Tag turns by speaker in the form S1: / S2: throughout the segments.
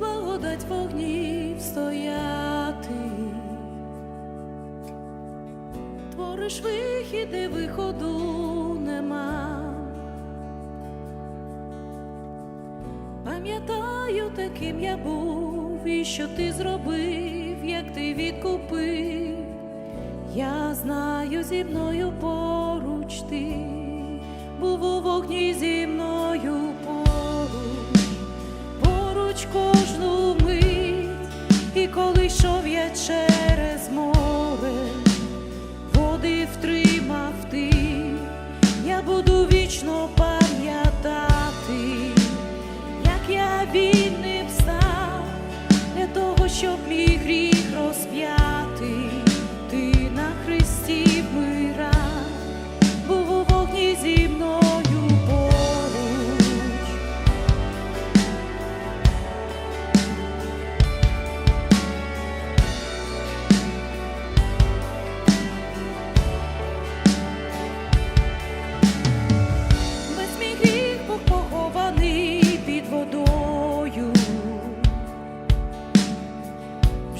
S1: благодать вогнів стояти, твориш вихід, і виходу нема. Пам'ятаю, таким я був, і що ти зробив, як ти відкупив. Я знаю, зі мною поруч ти був у вогні зі мною поруч, поруч і коли йшов я через море, води втримав ти, я буду вічно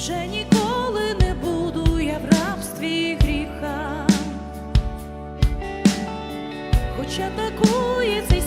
S1: Вже ніколи не буду я в рабстві гріха. Хоча атакує цей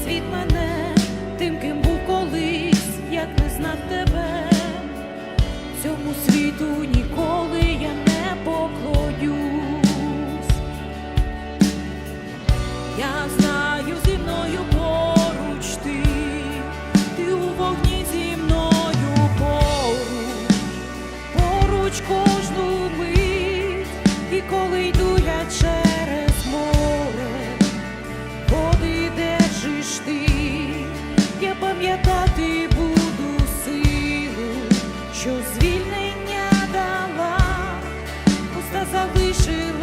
S1: пуста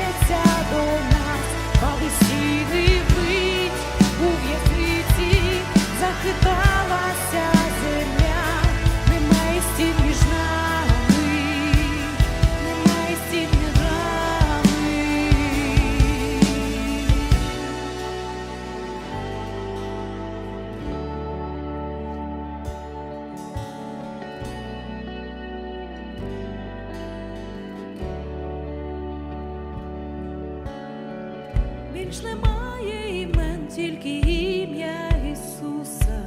S1: Більш немає імен, тільки ім'я Ісуса.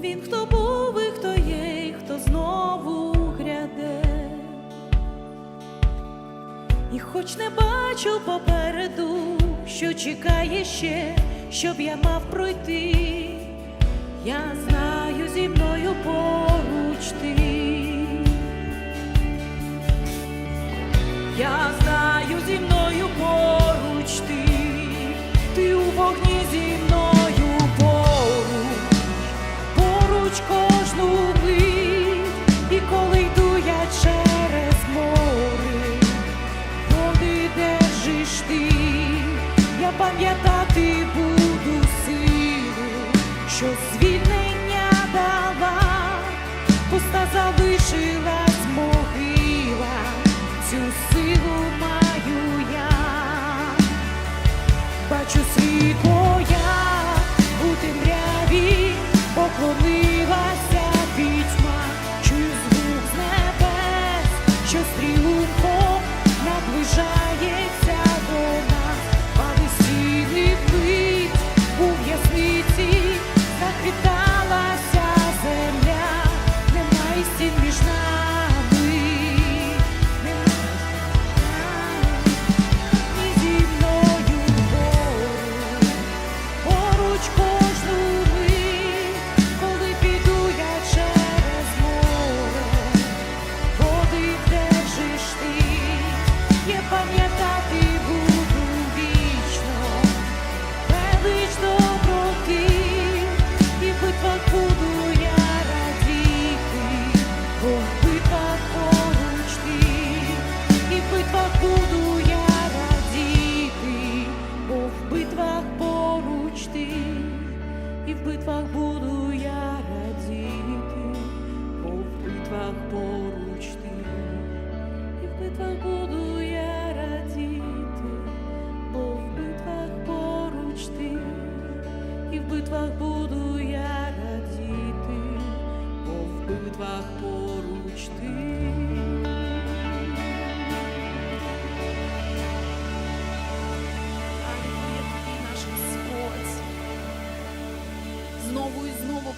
S1: Він хто був і хто є, і хто знову гряде. І хоч не бачу попереду, що чекає ще, щоб я мав пройти, я знаю зі мною поруч ти. Я знаю зі мною поруч ти, ти у вогні зі мною поруч, поруч кожну мить, і коли йду я через море, води держиш ти, я пам'ятати буду силу, що звільнення дала, пуста залишилась молитвах буду я радіти, бо в битвах поруч ти, і в
S2: битвах буду я радіти, бо в битвах поруч ти,
S1: і в битвах буду.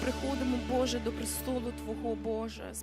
S1: Приходимо, Боже, до престолу Твого Боже.